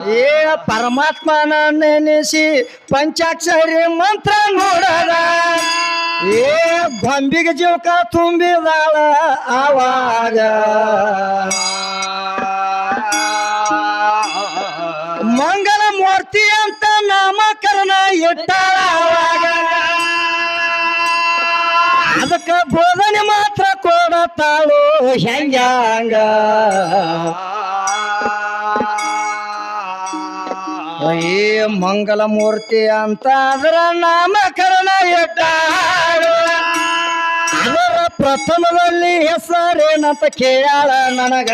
ಏ ಪರಮಾತ್ಮನ ನೆನೆಸಿ ಪಂಚಾಕ್ಷರಿ ಮಂತ್ರ ನೋಡದ. ಏ ಗೊಂಬಿಗೆ ಜೀವಕ ತುಂಬಿದಾಳ ಆವಾಗ. ಮಂಗಲ ಮೂರ್ತಿ ಅಂತ ನಾಮಕರಣ ಇಟ್ಟಾಳ ಆವಾಗ. ಅದಕ್ಕ ಬೋಧನೆ ಮಾತ್ರ ಕೊಡತಾಳು ಹೆಂಗ ಏ ಮಂಗಲ ಮೂರ್ತಿ ಅಂತ ಅದರ ನಾಮಕರಣ ಅದರ ಪ್ರಥಮದಲ್ಲಿ ಹೆಸರೇನಂತ ಕೇಳ ನನಗ.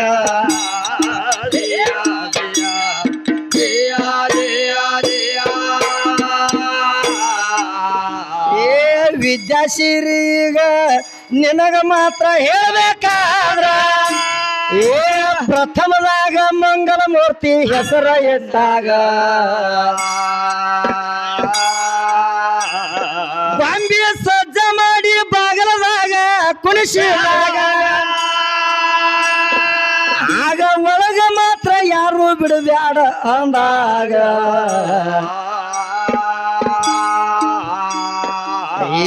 ಏ ವಿದ್ಯಾಶಿರೀಗ, ನಿನಗ ಮಾತ್ರ ಹೇಳ್ಬೇಕಾದ್ರ. ಏ ಪ್ರಥಮದಾಗ ಮಂಗಲ ಮೂರ್ತಿ ಹೆಸರ ಎಟ್ಟಾಗ? ಬಾಂಬಿಯ ಸಜ್ಜ ಮಾಡಿ ಬಾಗಲದಾಗ ಕುಣಿಸಿದಾಗ ಆಗ ಒಳಗ ಮಾತ್ರ ಯಾರು ಬಿಡಬ್ಯಾಡ ಅಂದಾಗ.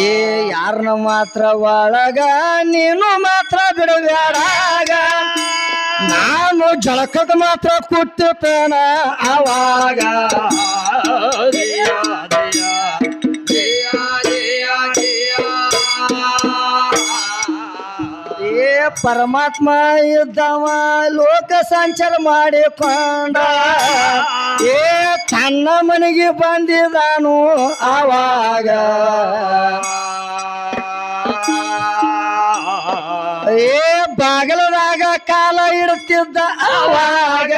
ಏ ಯಾರನ್ನ ಮಾತ್ರ ಒಳಗ ನೀನು ಮಾತ್ರ ಬಿಡಬ್ಯಾಡಾಗ. ನಾನು ಜಳಕದ ಮಾತ್ರ ಕೊಟ್ಟಿರ್ತೇನೆ ಅವಾಗ ಏ ಪರಮಾತ್ಮ ಇದ್ದವ ಲೋಕ ಸಂಚಾರ ಮಾಡಿಕೊಂಡ. ಏ ತನ್ನ ಮನೆಗೆ ಬಂದಿದಾನು ಆವಾಗ. ಏ ಬಾಗಲದಾಗ ಕಾಲ ಇಡುತ್ತಿದ್ದ ಅವಾಗ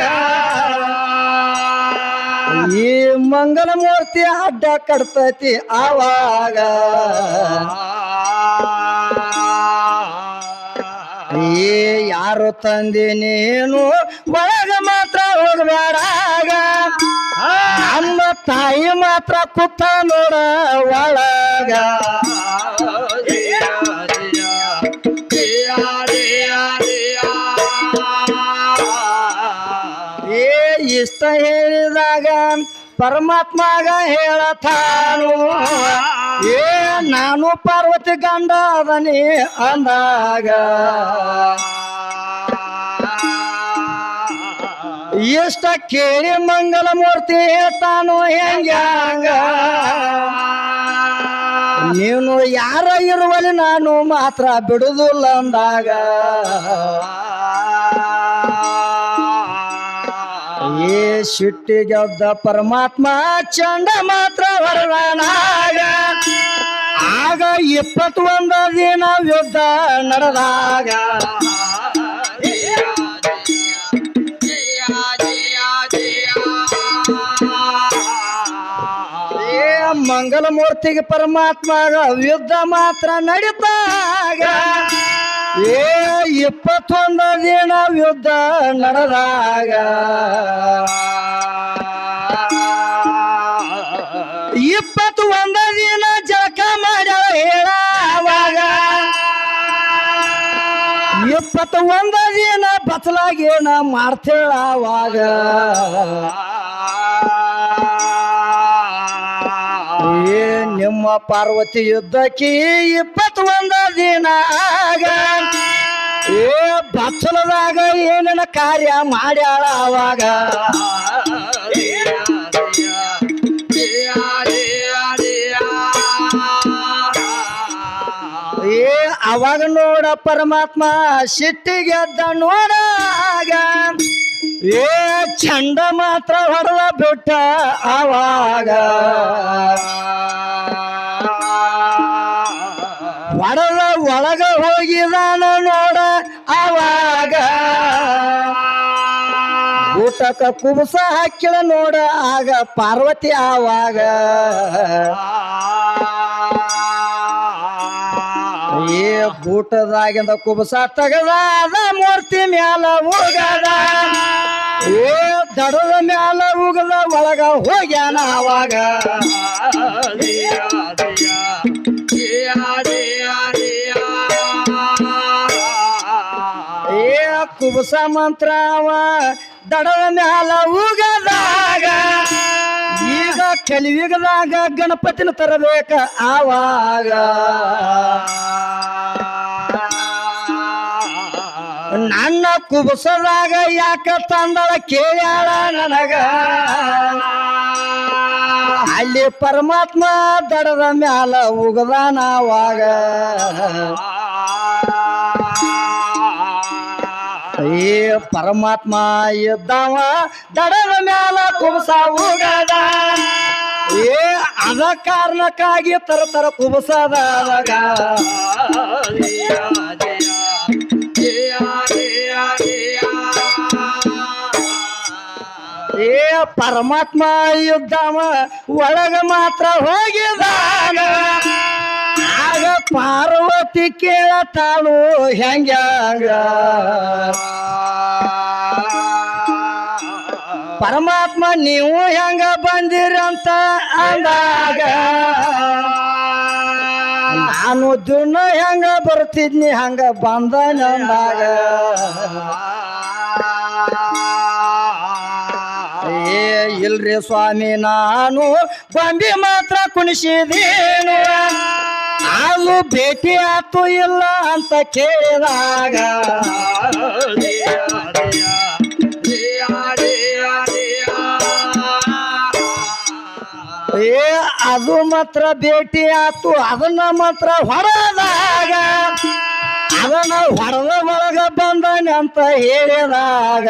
ಈ ಮಂಗಲ ಮೂರ್ತಿ ಅಡ್ಡ ಕಡ್ತೈತಿ ಆವಾಗ. ಏ ಯಾರು ತಂದೆ ನೀನು? ಒಳಗ ಮಾತ್ರ ಹೋಗಬೇಡಾಗ ನಮ್ಮ ತಾಯಿ ಮಾತ್ರ ಕುತ್ತ ನೋಡ ಒಳಗ. ಹೇಳಿದಾಗ ಪರಮಾತ್ಮಗ ಹೇಳತಾನು ಏ, ನಾನು ಪಾರ್ವತಿ ಗಂಡ ಅದನಿ ಅಂದಾಗ. ಇಷ್ಟ ಕೇಳಿ ಮಂಗಲ ಮೂರ್ತಿ ತಾನು ಹೆಂಗ ನೀನು ಯಾರ ಇರುವಲ್ಲಿ ನಾನು ಮಾತ್ರ ಬಿಡುದಿಲ್ಲ ಅಂದಾಗ. ಏ ಸಿಟ್ಟಿಗೆದ್ದ ಪರಮಾತ್ಮ ಚಂಡ ಮಾತ್ರ ಬರಲಾಗ ಆಗ ಇಪ್ಪತ್ತೊಂದ ದಿನ ಯುದ್ಧ ನಡೆದಾಗ. ಮಂಗಲ ಮೂರ್ತಿಗೆ ಪರಮಾತ್ಮಗ ಯುದ್ಧ ಮಾತ್ರ ನಡೀತಾಗ. ಏ ಇಪ್ಪತ್ತೊಂದು ದಿನ ಯುದ್ಧ ನಡೆದಾಗ ಇಪ್ಪತ್ತು ಒಂದ ದಿನ ಜಳಕ ಮಾಡ್ಯಾಳ ಹೇಳಾವಾಗ ಇಪ್ಪತ್ತು ಒಂದ ದಿನ ಬತ್ತಲಾಗೇನ ಮಾಡ್ತೇಳ ಪಾರ್ವತಿ ಯುದ್ಧಕ್ಕೆ ಇಪ್ಪತ್ತು ಒಂದ ದಿನ ಆಗ ಏ ಬಚ್ಚಲದಾಗ ಏನೇನ ಕಾರ್ಯ ಮಾಡ್ಯಾಳ ಅವಾಗ? ಏ ಅವಾಗ ನೋಡ ಪರಮಾತ್ಮ ಸಿಟ್ಟಿಗೆದ್ದ ನೋಡಾಗ ಏ ಚಂಡ ಮಾತ್ರ ಹೊಡೆದ ಬಿಟ್ಟ ಅವಾಗ. ಒಳಗ ಹೋಗಿದಾನ ನೋಡ ಆವಾಗ. ಊಟಕ ಕುಬಸ ಹಾಕಿಳ ನೋಡ ಆಗ ಪಾರ್ವತಿ ಆವಾಗ. ಏ ಊಟದಾಗಿಂದ ಕುಬಸ ತಗದಾದ ಮೂರ್ತಿ ಮ್ಯಾಲ ಹೋಗದ ಏ ದಡದ ಮ್ಯಾಲ ಉಗದ ಒಳಗ ಹೋಗ್ಯಾನ ಅವಾಗ ಕುಬಸ ಮಂತ್ರವ ದಡದ ಮ್ಯಾಲ ಉಗದಾಗ. ಈಗ ಕಲಿಯುಗದಾಗ ಗಣಪತಿನ ತರಬೇಕ ಆವಾಗ. ನನ್ನ ಕುಬಸದಾಗ ಯಾಕ ತಂದಳ ಕೇಳ್ಯಾಳ ನನಗ? ಅಲ್ಲಿ ಪರಮಾತ್ಮ ದಡದ ಮ್ಯಾಲ ಉಗದಾನವಾಗ ಏ ಪರಮಾತ್ಮ ಇದ್ದಾವ, ದಡದ ಮ್ಯಾಲ ಕುಬಸ ಉಗದ. ಏ ಅದ ಕಾರಣಕ್ಕಾಗಿ ತರ ತರ ಕುಬಸದ ಏ ಪರಮಾತ್ಮ ಇದ್ದಾವ, ಒಳಗ ಮಾತ್ರ ಹೋಗಿದಾಗ ಆಗ ಪಾರ್ವತಿ ಕೇಳತಾಳು, ಹೆಂಗ್ಯಾಂಗ? ಪರಮಾತ್ಮ, ನೀವು ಹೆಂಗ ಬಂದಿರಂತ ಅಂದಾಗ? ನಾನು ದುನ ಹೆಂಗ ಬರ್ತಿದ್ನಿ, ಹಂಗ ಬಂದ ನಂದಾಗ ಏ, ಇಲ್ರಿ ಸ್ವಾಮಿ, ನಾನು ಗೊಂಬಿ ಮಾತ್ರ ಕುಣಿಸಿದೇನು. ಅದು ಭೇಟಿ ಆತು ಇಲ್ಲ ಅಂತ ಕೇಳಿದಾಗ. ಏ, ಅದು ಮಾತ್ರ ಭೇಟಿ ಆತು, ಅದನ್ನ ಮಾತ್ರ ಹೊಡೆದಾಗ. ಅದನ್ನ ಹೊಡೆದ ಒಳಗ ಬಂದನೆ ಅಂತ ಹೇಳಿದಾಗ.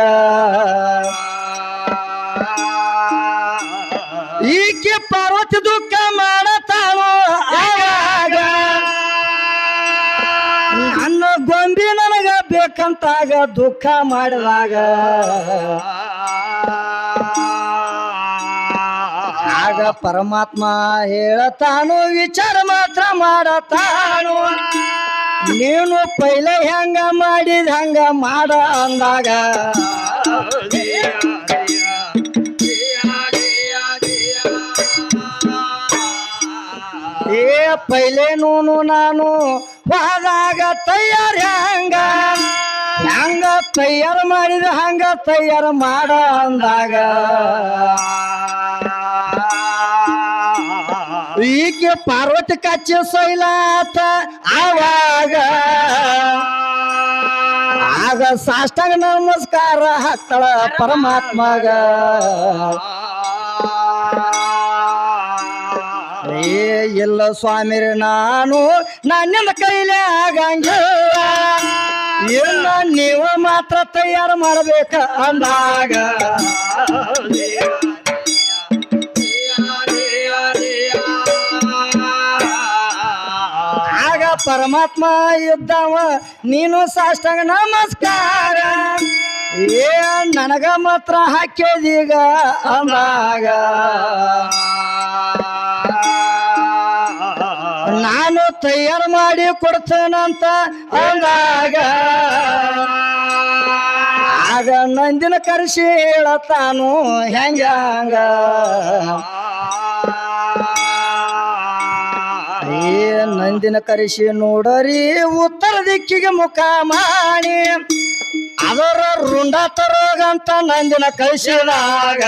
ಈಕೆ ಪಾರ್ವತಿ ದುಃಖ ಮಾಡತಾಳು ಬೇಕಂತಾಗ ದುಃಖ ಮಾಡಿದಾಗ ಆಗ ಪರಮಾತ್ಮ ಹೇಳತಾನು, ವಿಚಾರ ಮಾತ್ರ ಮಾಡತಾನು. ನೀನು ಪೈಲೆ ಹೆಂಗ ಮಾಡಿದ ಹಂಗ ಮಾಡ ಅಂದಾಗ. ಏ ಪೈಲೆ ನೂನು ನಾನು, ಹೋದಾಗ ತಯಾರ ಹೆಂಗ? ಹೆಂಗ ತಯಾರ ಮಾಡಿದ ಹಂಗ ತಯಾರ ಮಾಡ ಅಂದಾಗ. ಈಕೆ ಪಾರ್ವತಿ ಕಚ್ಚಿ ಸೈಲಾತ ಆವಾಗ. ಆಗ ಸಾಷ್ಟಾಂಗ ನಮಸ್ಕಾರ ಹಾಕ್ತಾಳ ಪರಮಾತ್ಮಗ. ಏ, ಇಲ್ಲ ಸ್ವಾಮಿರ, ನಾನು ನನ್ನಿಂದ ಕೈಲೇ ಆಗಂಗಿಲ್ಲ ಇಲ್ಲ ನೀವು ಮಾತ್ರ ತಯಾರು ಮಾಡಬೇಕ ಅಂದಾಗ. ಆಗ ಪರಮಾತ್ಮ ಇದ್ದವ, ನೀನು ಸಾಷ್ಟಾಂಗ ನಮಸ್ಕಾರ. ಏ, ನನಗ ಮಾತ್ರ ಹಾಕ್ಯದೀಗ ಅಂದಾಗ. ತಯಾರು ಮಾಡಿ ಕೊಡ್ತೇನಂತ ಅಂದಾಗ, ಆಗ ನಂದಿನ ಕರೆಸಿ ಹೇಳತಾನು ಹೆಂಗ ಏ ನಂದಿನ ಕರೆಸಿ ನೋಡರಿ, ಉತ್ತರ ದಿಕ್ಕಿಗೆ ಮುಖ ಮಾಡಿ, ಅದರ ರುಂಡ ತರೋಗಂತ ನಂದಿನ ಕಳಿಸಿದಾಗ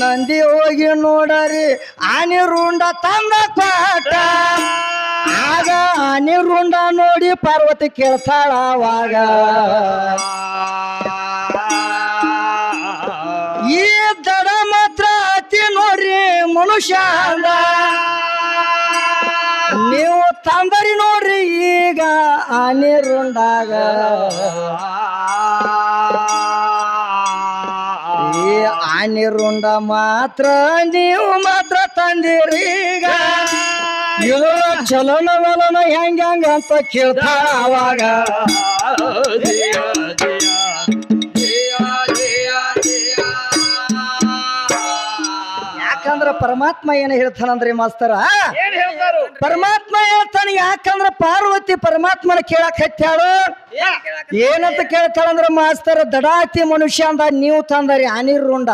ನಂದಿ ಹೋಗಿ ನೋಡರಿ. ಆನೆ ರುಂಡ ತಂದ ಪಾಠ. ಆಗ ಆನೆ ರುಂಡ ನೋಡಿ ಪಾರ್ವತಿ ಕೇಳ್ತಾಳ ಅವಾಗ. ಈ ದಡ ಮಾತ್ರ ಅತಿ ನೋಡ್ರಿ ಮನುಷ್ಯ ನೀವು ತಂದರಿ ನೋಡ್ರಿ ಈಗ ಆನೆ ರುಂಡಾಗ. ಆನೆ ರುಂಡ ಮಾತ್ರ ನೀವು ಮಾತ್ರ ತಂದಿರೀಗ ಚಲನ ವಲನ ಹೆಂಗ ಅಂತ ಕೇಳ್ತಾಳ ಅವಾಗ. ಪರಮಾತ್ಮ ಏನ್ ಹೇಳ್ತಾನಂದ್ರಿ ಮಾಸ್ತರ? ಪರಮಾತ್ಮ ಹೇಳ್ತಾನೆ ಯಾಕಂದ್ರ ಪಾರ್ವತಿ ಪರಮಾತ್ಮನ ಕೇಳಕ್ ಹತ್ತಾಳು ಏನಂತ ಕೇಳ್ತಾಳಂದ್ರ ಮಾಸ್ತರ ದಡಾತಿ ಮನುಷ್ಯ ಅಂದ ನೀವು ತಂದರಿ ಅನಿರುಂಡ.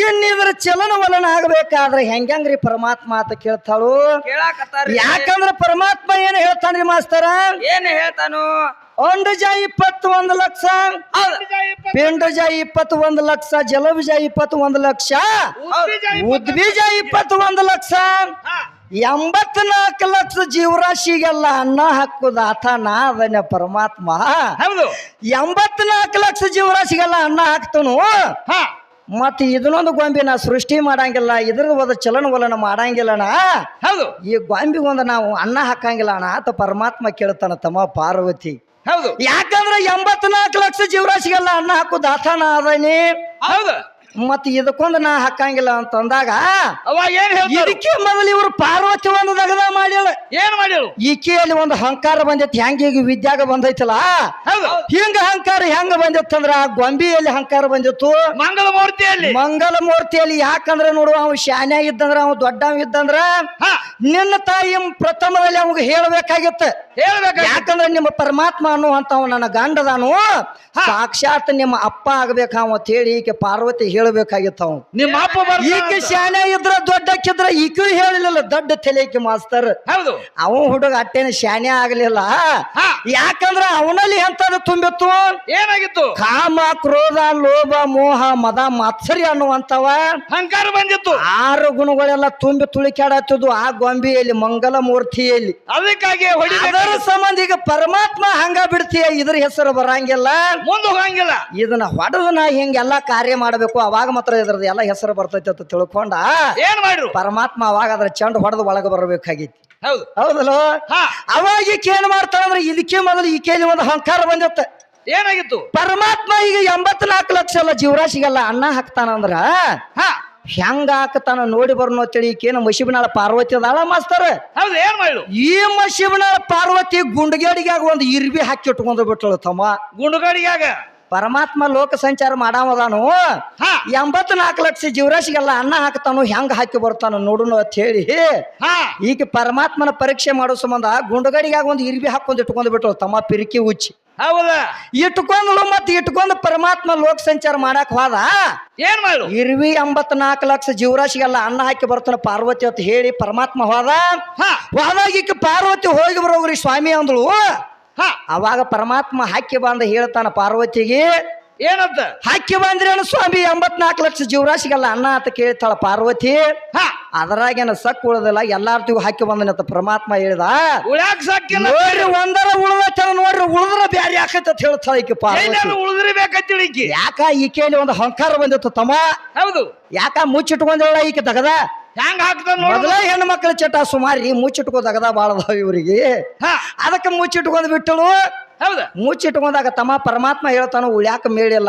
ಇನ್ನಿದ್ರ ಚಲನವಲನ ಆಗ್ಬೇಕಾದ್ರೆ ಹೆಂಗ್ರಿ ಪರಮಾತ್ಮ ಅಂತ ಕೇಳ್ತಾಳು? ಯಾಕಂದ್ರ ಪರಮಾತ್ಮ ಏನ್ ಹೇಳ್ತಾನ್ರಿ ಮಾಸ್ತರ? ಏನ್ ಹೇಳ್ತಾನು? ಒಂಡುಜ ಇಪ್ಪತ್ತು ಒಂದು ಲಕ್ಷ. ಪೆಂಡು ಜ ಇಪ್ಪತ್ತು ಒಂದು ಲಕ್ಷ. ಜಲಬೀಜ ಇಪ್ಪತ್ತು ಒಂದು ಲಕ್ಷ. ಉದ್ಬೀಜ ಇಪ್ಪತ್ತು ಒಂದು ಲಕ್ಷ. ಎಂಬತ್ನಾಲ್ಕು ಲಕ್ಷ ಜೀವರಾಶಿಗೆಲ್ಲ ಅನ್ನ ಹಾಕುದ ಆತ ನಾ ಅದನ್ನ ಪರಮಾತ್ಮ ಎಂಬತ್ನಾಲ್ಕು ಲಕ್ಷ ಜೀವರಾಶಿಗೆಲ್ಲ ಅನ್ನ ಹಾಕ್ತನು. ಹಾ. ಮತ್ ಇದನ್ನೊಂದು ಗೊಂಬೆ ನಾ ಸೃಷ್ಟಿ ಮಾಡಂಗಿಲ್ಲ ಇದ್ರ ಒಂದು ಚಲನವಲನ ಮಾಡಂಗಿಲ್ಲಣ ಹೌದು. ಈ ಗೊಂಬೆಗೊಂದು ಒಂದು ನಾವು ಅನ್ನ ಹಾಕಂಗಿಲ್ಲ ಅಣ್ಣ ಆತ ಪರಮಾತ್ಮ ಕೇಳ್ತಾನ ತಮ್ಮ ಪಾರ್ವತಿ. ಹೌದು. ಯಾಕಂದ್ರೆ ಎಂಬತ್ನಾಲ್ಕು ಲಕ್ಷ ಜೀವರಾಶಿಗೆಲ್ಲ ಅನ್ನ ಹಾಕು ದಾತಾನ ಅದನೇ ಹೌದು. ಮತ್ ಇದಕ್ಕೊಂದು ನಾ ಹಾಕಂಗಿಲ್ಲ ಅವಾಗ ಏನ್ ಹೇಳ್ತಾರು? ಇದಕ್ಕೆ ಮೊದಲು ಇವರು ಪಾರ್ವತಿ ಒಂದು ದಗದ ಮಾಡ್ಯಾಳ. ಏನ್ ಮಾಡ್ಯಾಳು? ಈಕೆಯಲ್ಲಿ ಒಂದು ಅಹಂಕಾರ ಬಂದೈತಿ ಹೆಂಗ ಈಗ ವಿದ್ಯಾಗ ಬಂದೈತಲ್ಲ? ಹಿಂಗ ಅಹಂಕಾರ ಹೆಂಗ ಬಂದಿತ್ತಂದ್ರ ಆ ಗೊಂಬಿಯಲ್ಲಿ ಅಹಂಕಾರ ಬಂದಿತ್ತು. ಮಂಗಲ ಮೂರ್ತಿಯಲ್ಲಿ ಮಂಗಲ ಮೂರ್ತಿಯಲ್ಲಿ ಯಾಕಂದ್ರ ನೋಡು ಅವ್ ಶಾನ್ಯ ಇದ್ದಂದ್ರ ಅವ್ ದೊಡ್ಡವ ಇದ್ದಂದ್ರ ನಿನ್ನ ತಾಯಿ ಪ್ರಥಮದಲ್ಲಿ ಅವಾಗ ಹೇಳ್ಬೇಕಾಗಿತ್ತ. ಹೇಳ್ಬೇಕು ಯಾಕಂದ್ರೆ ನಿಮ್ಮ ಪರಮಾತ್ಮ ಅನ್ನುವಂತ ನನ್ನ ಗಂಡದಾನು. ಸಾಕ್ಷಾತ್ ನಿಮ್ಮ ಅಪ್ಪ ಆಗ್ಬೇಕು ಅಂತ ಹೇಳಿ ಈಕೆ ಪಾರ್ವತಿ ಹೇಳ್ಬೇಕಾಗಿತ್ತ ಅವ ನಿಮ್ಮ ಅಪ್ಪ ಬರ್ತಾನ ಈಕೆ ಅಂತ. ಶಾನೆ ಇದ್ರ ದೊಡ್ಡಕ್ಕಿದ್ರ ಈಕೆ ಹೇಳಿಲ್ಲ ದೊಡ್ಡ ತಲೆಕಿ ಮಾಸ್ತರ್. ಹೌದು. ಅವ ಹುಡುಗ ಅಟ್ಟೇನ ಶಾನೆ ಆಗ್ಲಿಲ್ಲ. ಹಾ. ಯಾಕಂದ್ರ ಅವನಲ್ಲಿ ಎಂತದು ತುಂಬಿತ್ತು? ಏನಾಗಿತ್ತು? ಕಾಮ ಕ್ರೋಧ ಲೋಭ ಮೋಹ ಮದ ಮಾತ್ಸರ್ಯ ಅನ್ನುವಂತವ ಹಂಕಾರ ಬಂದಿತ್ತು. ಆರು ಗುಣಗಳೆಲ್ಲ ತುಂಬಿ ತುಳಿಕಾಡತ್ತದು ಆ ಗೊಂಬೆಯಲ್ಲಿ ಮಂಗಲ ಮೂರ್ತಿಯಲ್ಲಿ. ಅದಕ್ಕಾಗಿ ಹೊಡಿಬೇಕು ಅದರ ಸಂಬಂಧ ಈಗ ಪರಮಾತ್ಮ ಹಂಗ ಬಿಡ್ತೀಯ? ಇದ್ರ ಹೆಸರು ಬರಂಗಿಲ್ಲ. ಮುಂದೆ ಹೋಗಂಗಿಲ್ಲ. ಇದನ್ನ ಹೊಡೆದು ನಾ ಹಿಂಗೆಲ್ಲ ಕಾರ್ಯ ಮಾಡಬೇಕು. ಅವಾಗ ಮಾತ್ರ ಇದ್ರದ್ದು ಎಲ್ಲ ಹೆಸರು ಬರ್ತೈತೆ ಅಂತ ತಿಳ್ಕೊಂಡ ಏನ್ ಮಾಡ್ರು? ಪರಮಾತ್ಮ ಅವಾಗ ಅದ್ರ ಚಂಡ್ ಹೊಡೆದು ಒಳಗೆ ಬರಬೇಕಾಗಿತ್ತು ಹೌದು. ಹೌದಲ್ಲೋ? ಅವಾಗ ಈಕೆ ಏನ್ ಮಾಡ್ತಾಳಂದ್ರೆ ಇದಕ್ಕೆ ಮೊದಲು ಈಕೆಯಲ್ಲಿ ಒಂದು ಅಹಂಕಾರ ಬಂದಿತ್ತ. ಏನಾಗಿತ್ತು? ಪರಮಾತ್ಮ ಈಗ ಎಂಬತ್ನಾಲ್ಕು ಲಕ್ಷ ಎಲ್ಲ ಜೀವರಾಶಿಗೆಲ್ಲ ಅನ್ನ ಹಾಕ್ತಾನಂದ್ರ ಹೆಂಗ ಹಾಕ್ತಾನ ನೋಡಿ ಬರ್ನು ಅಂತೇಳಿ ಈಕೇನು ಮಶಿಬನಾಳ ಪಾರ್ವತಿ ಅದಾಳ ಮಾಸ್ತರ? ಹೌದು ಏನ್ ಮಾಡು ಈ ಮಶಿಬನಾಳ ಪಾರ್ವತಿ ಗುಂಡಗೇಡಿಗಾಗ ಒಂದು ಇರ್ಬಿ ಹಾಕಿ ಇಟ್ಕೊಂಡು ಬಿಟ್ಟಳು ತಮ್ಮ. ಗುಂಡುಗಾಡಿಯಾಗ ಪರಮಾತ್ಮ ಲೋಕ ಸಂಚಾರ ಮಾಡಾಮದಾನು ಎಂಬತ್ ನಾಲ್ಕು ಲಕ್ಷ ಜೀವರಾಶಿಗೆಲ್ಲ ಅನ್ನ ಹಾಕ್ತಾನು ಹೆಂಗ ಹಾಕಿ ಬರ್ತಾನು ನೋಡುನು ಅಂತ ಹೇಳಿ. ಈಗ ಪರಮಾತ್ಮನ ಪರೀಕ್ಷೆ ಮಾಡೋ ಸಂಬಂಧ ಗುಂಡಗಡಿಗಾಗ ಒಂದು ಇರ್ಬಿ ಹಾಕೊಂಡು ಇಟ್ಕೊಂಡು ಬಿಟ್ಟು ತಮ್ಮ ಪಿರಿಕಿ ಉಚ್ಚಿ. ಹೌದ? ಇಟ್ಕೊಂಡ್ಲು ಮತ್ತೆ ಇಟ್ಕೊಂಡು ಪರಮಾತ್ಮ ಲೋಕ ಸಂಚಾರ ಮಾಡಕ್ ಹೋದ. ಏನ್ ಮಾಡು? ಇರ್ವಿ ಎಂಬತ್ನಾಲ್ಕು ಲಕ್ಷ ಜೀವರಾಶಿಗೆಲ್ಲ ಅನ್ನ ಹಾಕಿ ಬರ್ತಾನೆ ಪಾರ್ವತಿ ಅಂತ ಹೇಳಿ ಪರಮಾತ್ಮ ಹೋದ. ಹೋದಾಗ ಈಗ ಪಾರ್ವತಿ ಹೋಗಿ ಬರೋಗ್ರಿ ಸ್ವಾಮಿ ಅಂದಳು. ಅವಾಗ ಪರಮಾತ್ಮ ಹಾಕಿ ಬಂದ ಹೇಳ್ತಾನ ಪಾರ್ವತಿಗೆ ಏನಂತ? ಹಾಕಿ ಬಂದ್ರೇನು ಸ್ವಾಮಿ ಎಂಬತ್ನಾಲ್ಕು ಲಕ್ಷ ಜೀವರಾಶಿಗೆಲ್ಲ ಅನ್ನ ಅಂತ ಕೇಳ್ತಾಳ ಪಾರ್ವತಿ. ಹಾ. ಅದ್ರಾಗೇನ ಸಕ್ ಉಳ್ದಿಲ್ಲ ಎಲ್ಲಾರ್ತಿಗೂ ಹಾಕಿ ಬಂದನಂತ ಪರಮಾತ್ಮ ಹೇಳಿದ. ಉಳ್ಯಾಕ ಸಕ್ಕಿಲ್ಲ ನೋಡ್ರಿ ಒಂದರ ಉಳ್ದ ನೋಡ್ರಿ ಉಳಿದ್ರ ಬ್ಯಾರೆ ಆಕೈತೆ ಅಂತ ಹೇಳ್ತಾಳ ಈಕೆ ಪಾರ್ವತಿ. ಉಳಿದ್ರಿ ಬೇಕಂತಿಳಿಕಿ ಯಾಕ ಈಕೆಯಲ್ಲಿ ಒಂದು ಹಂಕಾರ ಬಂದಿತ್ತು ತಮ್ಮ? ಹೌದು. ಯಾಕ ಮುಚ್ಚಿಟ್ಕೊಂಡೇಳ ಈಕೆ ತಗದ? ಹೆಂಗ್ ಹಾಕ್ತಾನ ನೋಡು? ಮೊದಲ ಹೆಣ್ಣು ಮಕ್ಕಳ ಚಟ ಸುಮಾರಿ ಮುಚ್ಚಿಟ್ಕೋದಾಗದ ಬಾಳದ ಇವರಿಗೆ. ಹಾ. ಅದಕ್ಕೆ ಮುಚ್ಚಿಟ್ಕೊಂಡ್ ಬಿಟ್ಟಳು. ಹೌದ? ಮುಚ್ಚಿಟ್ಕೊಂಡಾಗ ತಮ್ಮ ಪರಮಾತ್ಮ ಹೇಳ್ತಾನೋ ಉಳ್ಯಾಕ ಮೇಳಿಲ್ಲ.